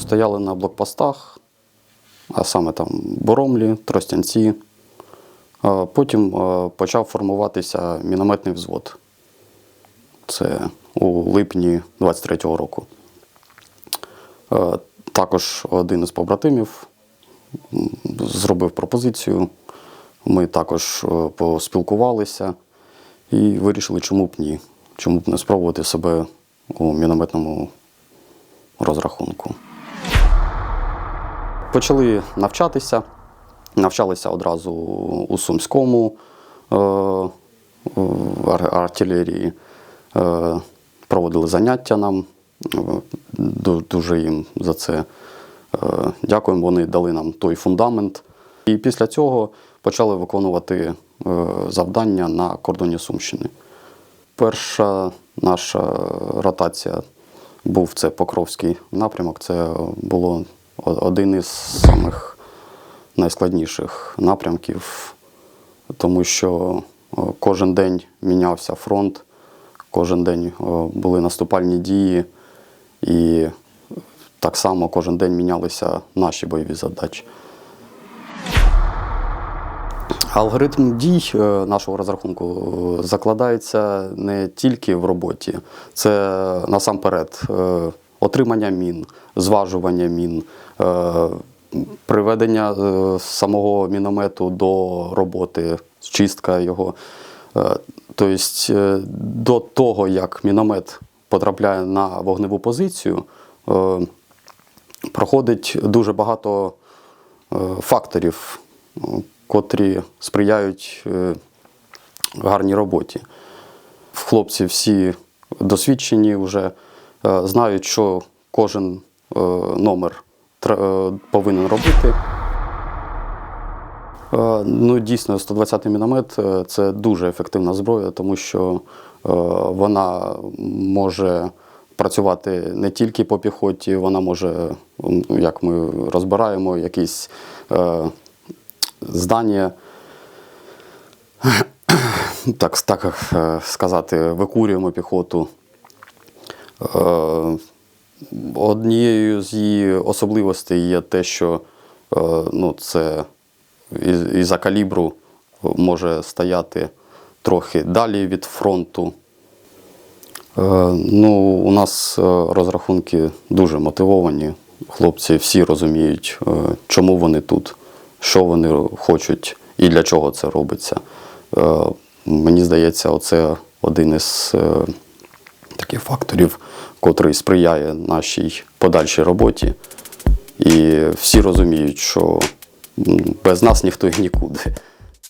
Стояли на блокпостах, а саме там Боромлі, Тростянці. Е, Потім е, почав формуватися мінометний взвод. Це у липні 23-го року. Е, Також один із побратимів зробив пропозицію. Ми також поспілкувалися і вирішили, чому б ні, чому б не спробувати себе у мінометному розрахунку. Почали навчатися. Навчалися одразу у Сумському е, ар- артилерії. Е, проводили заняття нам. Е, Дуже їм за це дякуємо. Вони дали нам той фундамент. І після цього почали виконувати завдання на кордоні Сумщини. Перша наша ротація був це Покровський напрямок. Це було один із самих найскладніших напрямків, тому що кожен день мінявся фронт, кожен день були наступальні дії, і так само кожен день мінялися наші бойові задачі. Алгоритм дій е, нашого розрахунку закладається не тільки в роботі, це насамперед е, отримання мін, зважування мін, е, приведення е, самого міномету до роботи, чистка його. Е, Тобто до того, як міномет потрапляє на вогневу позицію, проходить дуже багато факторів, котрі сприяють гарній роботі. Хлопці всі досвідчені вже знають, що кожен е, номер е, повинен робити. Е, Ну, дійсно, 120-й міномет е, це дуже ефективна зброя, тому що е, вона може працювати не тільки по піхоті, вона може, як ми розбираємо, якісь е, здання, так, так е, сказати, викурюємо піхоту. Е, Однією з її особливостей є те, що е, ну, це із, із-за калібру може стояти трохи далі від фронту. Е, ну, у нас розрахунки дуже мотивовані. Хлопці всі розуміють, чому вони тут, що вони хочуть і для чого це робиться. Мені здається, оце один із таких факторів, котрий сприяє нашій подальшій роботі. І всі розуміють, що без нас ніхто й нікуди.